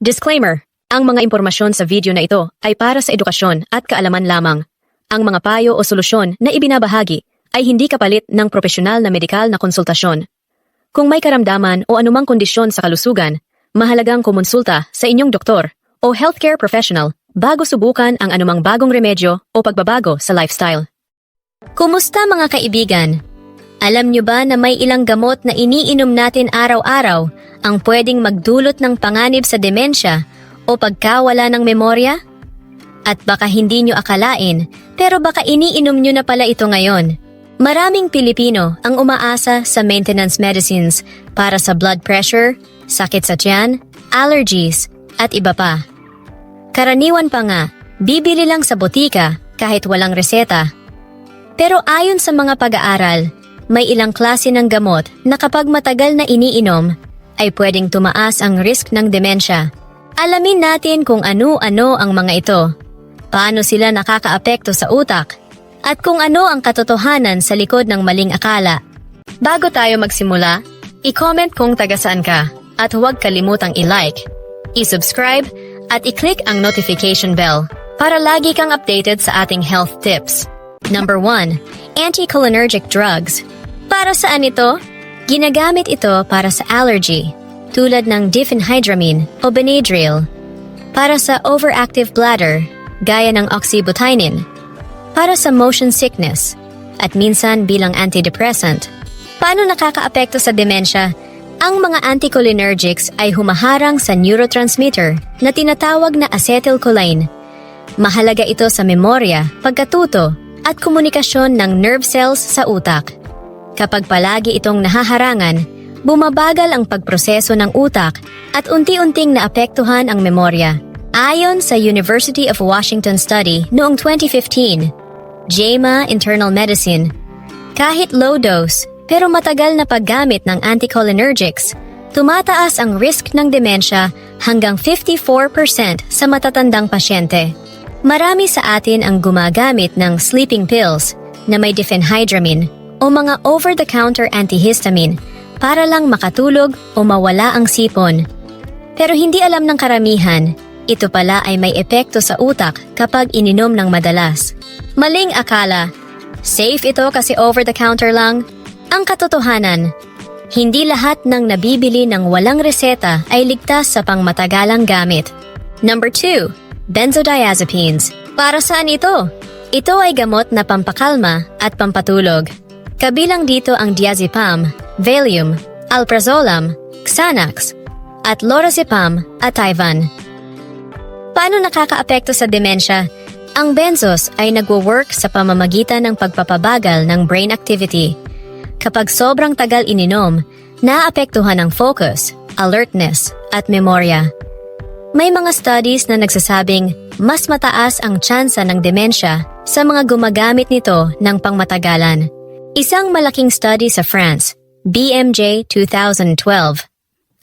Disclaimer, ang mga impormasyon sa video na ito ay para sa edukasyon at kaalaman lamang. Ang mga payo o solusyon na ibinabahagi ay hindi kapalit ng profesional na medikal na konsultasyon. Kung may karamdaman o anumang kondisyon sa kalusugan, mahalagang kumonsulta sa inyong doktor o healthcare professional bago subukan ang anumang bagong remedyo o pagbabago sa lifestyle. Kumusta mga kaibigan? Alam nyo ba na may ilang gamot na iniinom natin araw-araw ang pwedeng magdulot ng panganib sa demensya o pagkawala ng memorya? At baka hindi nyo akalain, pero baka iniinom nyo na pala ito ngayon. Maraming Pilipino ang umaasa sa maintenance medicines para sa blood pressure, sakit sa tiyan, allergies, at iba pa. Karaniwan pa nga, bibili lang sa botika kahit walang reseta. Pero ayon sa mga pag-aaral, may ilang klase ng gamot na kapag matagal na iniinom, ay pwedeng tumaas ang risk ng demensya. Alamin natin kung ano-ano ang mga ito, paano sila nakakaapekto sa utak, at kung ano ang katotohanan sa likod ng maling akala. Bago tayo magsimula, i-comment kung taga saan ka at huwag kalimutang i-like, i-subscribe at i-click ang notification bell para lagi kang updated sa ating health tips. Number 1. Anticholinergic drugs. Para saan ito? Ginagamit ito para sa allergy, tulad ng diphenhydramine o Benadryl. Para sa overactive bladder, gaya ng oxybutynin. Para sa motion sickness, at minsan bilang antidepressant. Paano nakakaapekto sa demensya? Ang mga anticholinergics ay humaharang sa neurotransmitter na tinatawag na acetylcholine. Mahalaga ito sa memorya, pagkatuto, at komunikasyon ng nerve cells sa utak. Kapag palagi itong nahaharangan, bumabagal ang pagproseso ng utak at unti-unting naapektuhan ang memorya. Ayon sa University of Washington study noong 2015, JAMA Internal Medicine, kahit low dose pero matagal na paggamit ng anticholinergics, tumataas ang risk ng demensya hanggang 54% sa matatandang pasyente. Marami sa atin ang gumagamit ng sleeping pills na may diphenhydramine o mga over-the-counter antihistamine para lang makatulog o mawala ang sipon. Pero hindi alam ng karamihan, ito pala ay may epekto sa utak kapag ininom ng madalas. Maling akala, safe ito kasi over-the-counter lang. Ang katotohanan, hindi lahat ng nabibili ng walang reseta ay ligtas sa pangmatagalang gamit. Number 2. Benzodiazepines. Para saan ito? Ito ay gamot na pampakalma at pampatulog. Kabilang dito ang diazepam, Valium, Alprazolam, Xanax, at Lorazepam at Ivan. Paano nakakaapekto sa demensya? Ang benzos ay nagwo-work sa pamamagitan ng pagpapabagal ng brain activity. Kapag sobrang tagal ininom, naapektuhan ang focus, alertness, at memorya. May mga studies na nagsasabing mas mataas ang tsansa ng demensya sa mga gumagamit nito ng pangmatagalan. Isang malaking study sa France, BMJ 2012,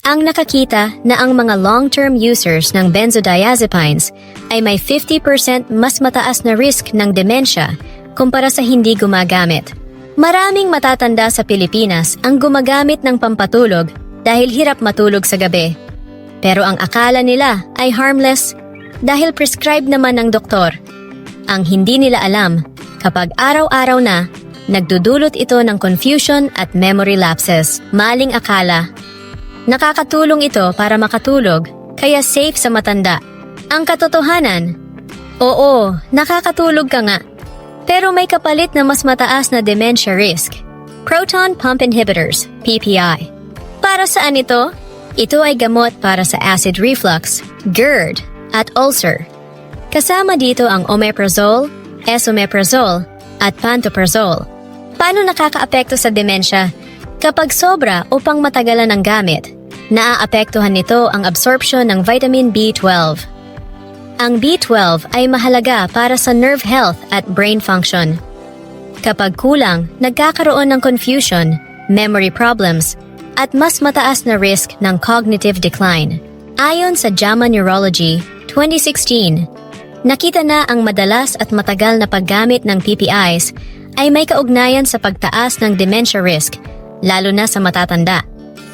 ang nakakita na ang mga long-term users ng benzodiazepines ay may 50% mas mataas na risk ng demensya kumpara sa hindi gumagamit. Maraming matatanda sa Pilipinas ang gumagamit ng pampatulog dahil hirap matulog sa gabi. Pero ang akala nila ay harmless dahil prescribed naman ng doktor. Ang hindi nila alam, kapag araw-araw na, nagdudulot ito ng confusion at memory lapses. Maling akala Nakakatulong ito para makatulog, kaya safe sa matanda. Ang katotohanan, oo, nakakatulog ka nga. Pero may kapalit na mas mataas na dementia risk. Proton Pump Inhibitors, PPI. Para saan ito? Ito ay gamot para sa acid reflux, GERD, at ulcer. Kasama dito ang omeprazole, esomeprazole, at pantoprazole. Paano nakakaapekto sa demensya? Kapag sobra o pang matagalan ang gamit, Naaapektuhan nito ang absorption ng vitamin B12. Ang B12 ay mahalaga para sa nerve health at brain function. Kapag kulang, nagkakaroon ng confusion, memory problems, at mas mataas na risk ng cognitive decline. Ayon sa JAMA Neurology 2016, nakita na ang madalas at matagal na paggamit ng PPIs ay may kaugnayan sa pagtaas ng dementia risk, lalo na sa matatanda.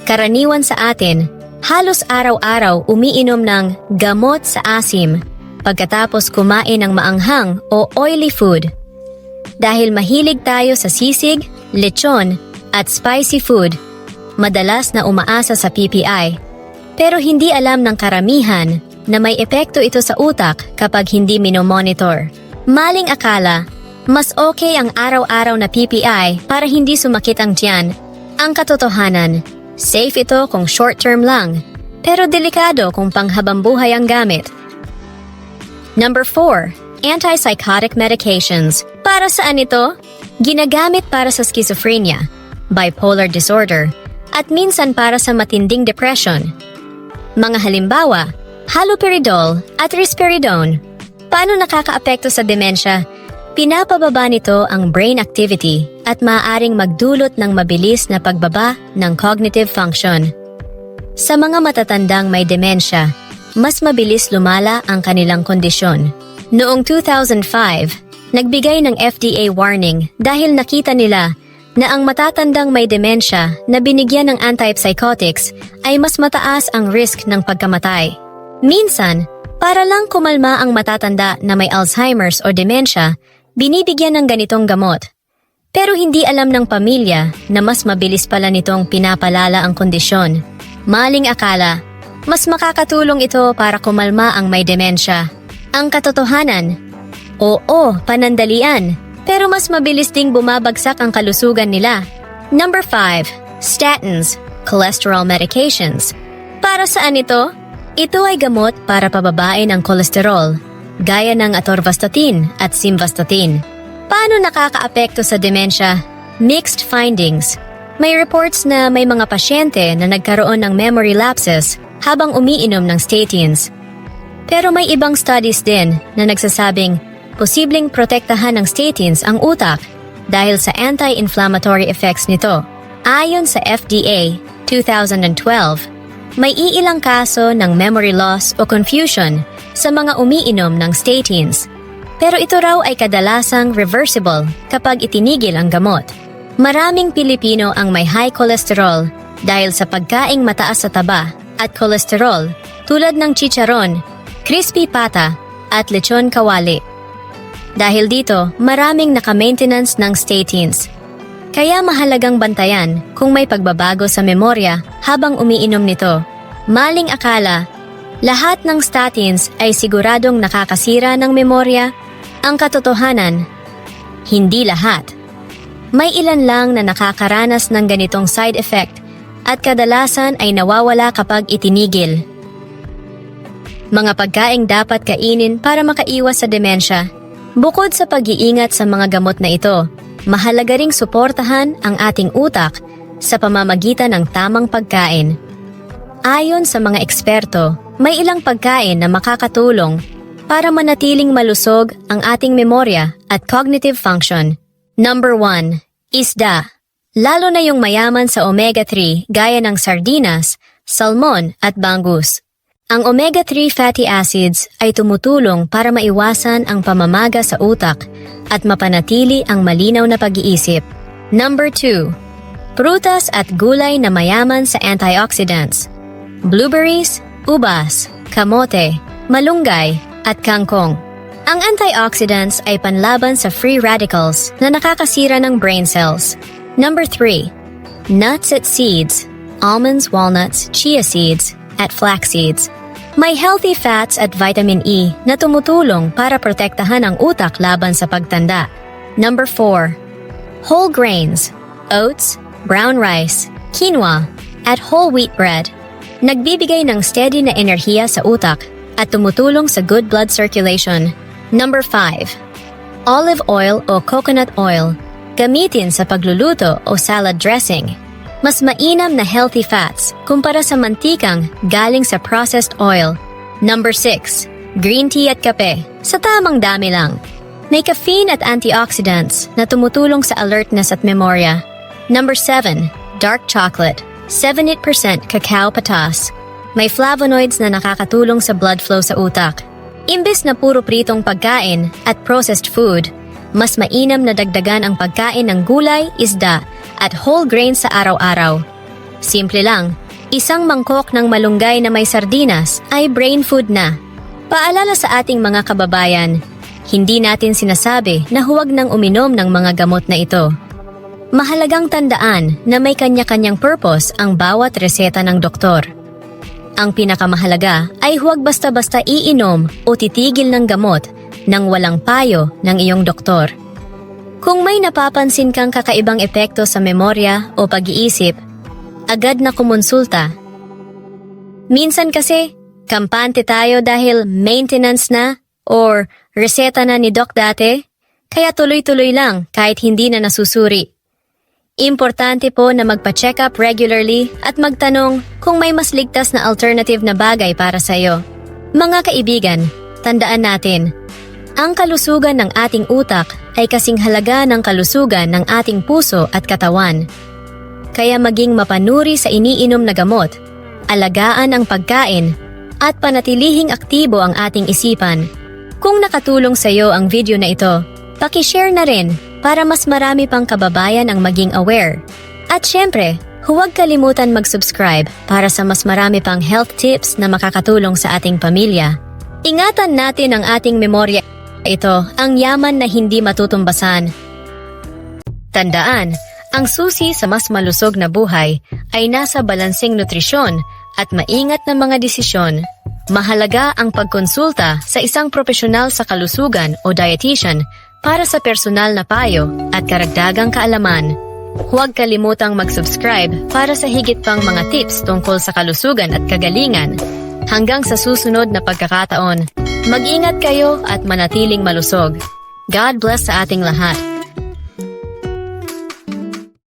Karaniwan sa atin, halos araw-araw umiinom ng gamot sa asim pagkatapos kumain ng maanghang o oily food. Dahil mahilig tayo sa sisig, lechon, at spicy food, madalas na umaasa sa PPI. Pero hindi alam ng karamihan na may epekto ito sa utak kapag hindi minomonitor. Maling akala, mas okay ang araw-araw na PPI para hindi sumakit ang tiyan. Ang katotohanan, safe ito kung short-term lang, pero delikado kung panghabang buhay ang gamit. Number 4. Antipsychotic medications. Para saan ito? Ginagamit para sa schizophrenia, bipolar disorder, at minsan para sa matinding depression. Mga halimbawa, haloperidol at risperidone. Paano nakakaapekto sa demensya? Pinapababa nito ang brain activity at maaaring magdulot ng mabilis na pagbaba ng cognitive function. Sa mga matatandang may demensya, mas mabilis lumala ang kanilang kondisyon. Noong 2005, nagbigay ng FDA warning dahil nakita nila na ang matatandang may demensya na binigyan ng antipsychotics ay mas mataas ang risk ng pagkamatay. Minsan, para lang kumalma ang matatanda na may Alzheimer's o demensya, binibigyan ng ganitong gamot. Pero hindi alam ng pamilya na mas mabilis pala nitong pinapalala ang kondisyon. Maling akala, mas makakatulong ito para kumalma ang may demensya. Ang katotohanan, oo, panandalian, pero mas mabilis ding bumabagsak ang kalusugan nila. Number 5. Statins, cholesterol medications. Para saan ito? Ito ay gamot para pababain ang kolesterol, gaya ng atorvastatin at simvastatin. Paano nakakaapekto sa demensya? Mixed findings. May reports na may mga pasyente na nagkaroon ng memory lapses habang umiinom ng statins. Pero may ibang studies din na nagsasabing posibleng protektahan ng statins ang utak dahil sa anti-inflammatory effects nito. Ayon sa FDA 2012, may iilang kaso ng memory loss o confusion sa mga umiinom ng statins. Pero ito raw ay kadalasang reversible kapag itinigil ang gamot. Maraming Pilipino ang may high cholesterol dahil sa pagkaing mataas sa taba at kolesterol tulad ng chicharon, crispy pata at lechon kawali. Dahil dito, maraming naka-maintenance ng statins. Kaya mahalagang bantayan kung may pagbabago sa memorya habang umiinom nito. Maling akala, lahat ng statins ay siguradong nakakasira ng memorya. Ang katotohanan, hindi lahat. May ilan lang na nakakaranas ng ganitong side effect at kadalasan ay nawawala kapag itinigil. Mga pagkaing dapat kainin para makaiwas sa demensya. Bukod sa pag-iingat sa mga gamot na ito, mahalaga ring suportahan ang ating utak sa pamamagitan ng tamang pagkain. Ayon sa mga eksperto, may ilang pagkain na makakatulong para manatiling malusog ang ating memorya at cognitive function. Number 1. Isda. Lalo na yung mayaman sa omega-3 gaya ng sardinas, salmon at bangus. Ang omega-3 fatty acids ay tumutulong para maiwasan ang pamamaga sa utak at mapanatili ang malinaw na pag-iisip. Number 2. Prutas at gulay na mayaman sa antioxidants. Blueberries, ubas, kamote, malunggay, at kangkong. Ang antioxidants ay panlaban sa free radicals na nakakasira ng brain cells. Number 3. Nuts at seeds, almonds, walnuts, chia seeds, at flax seeds. May healthy fats at vitamin E na tumutulong para protektahan ang utak laban sa pagtanda. Number 4. Whole grains, oats, brown rice, quinoa, at whole wheat bread. Nagbibigay ng steady na enerhiya sa utak at tumutulong sa good blood circulation. Number 5. Olive oil o coconut oil. Gamitin sa pagluluto o salad dressing. Mas mainam na healthy fats kumpara sa mantikang galing sa processed oil. Number 6. Green tea at kape. Sa tamang dami lang. May caffeine at antioxidants na tumutulong sa alertness at memorya. Number 7. Dark chocolate. 78% cacao patas. May flavonoids na nakakatulong sa blood flow sa utak. Imbes na puro pritong pagkain at processed food, mas mainam na dagdagan ang pagkain ng gulay, isda at whole grains sa araw-araw. Simple lang, Isang mangkok ng malunggay na may sardinas ay brain food na. Paalala sa ating mga kababayan, hindi natin sinasabi na huwag nang uminom ng mga gamot na ito. Mahalagang tandaan na may kanya-kanyang purpose ang bawat reseta ng doktor. Ang pinakamahalaga ay huwag basta-basta iinom o titigil ng gamot nang walang payo ng iyong doktor. Kung may napapansin kang kakaibang epekto sa memorya o pag-iisip, agad na kumonsulta. Minsan kasi, kampante tayo dahil maintenance na or reseta na ni Doc dati, kaya tuloy-tuloy lang kahit hindi na nasusuri. Importante po na magpa-check up regularly at magtanong kung may mas ligtas na alternative na bagay para sa iyo. Mga kaibigan, tandaan natin, ang kalusugan ng ating utak ay kasing halaga ng kalusugan ng ating puso at katawan. Kaya maging mapanuri sa iniinom na gamot, alagaan ang pagkain, at panatilihing aktibo ang ating isipan. Kung nakatulong sa iyo ang video na ito, pakishare na rin para mas marami pang kababayan ang maging aware. At syempre, huwag kalimutan mag-subscribe para sa mas marami pang health tips na makakatulong sa ating pamilya. Ingatan natin ang ating memorya. Ito ang yaman na hindi matutumbasan. Tandaan, ang susi sa mas malusog na buhay ay nasa balansing nutrisyon at maingat na mga desisyon. Mahalaga ang pagkonsulta sa isang profesional sa kalusugan o dietitian para sa personal na payo at karagdagang kaalaman. Huwag kalimutang mag-subscribe para sa higit pang mga tips tungkol sa kalusugan at kagalingan. Hanggang sa susunod na pagkakataon, mag-ingat kayo at manatiling malusog. God bless sa ating lahat.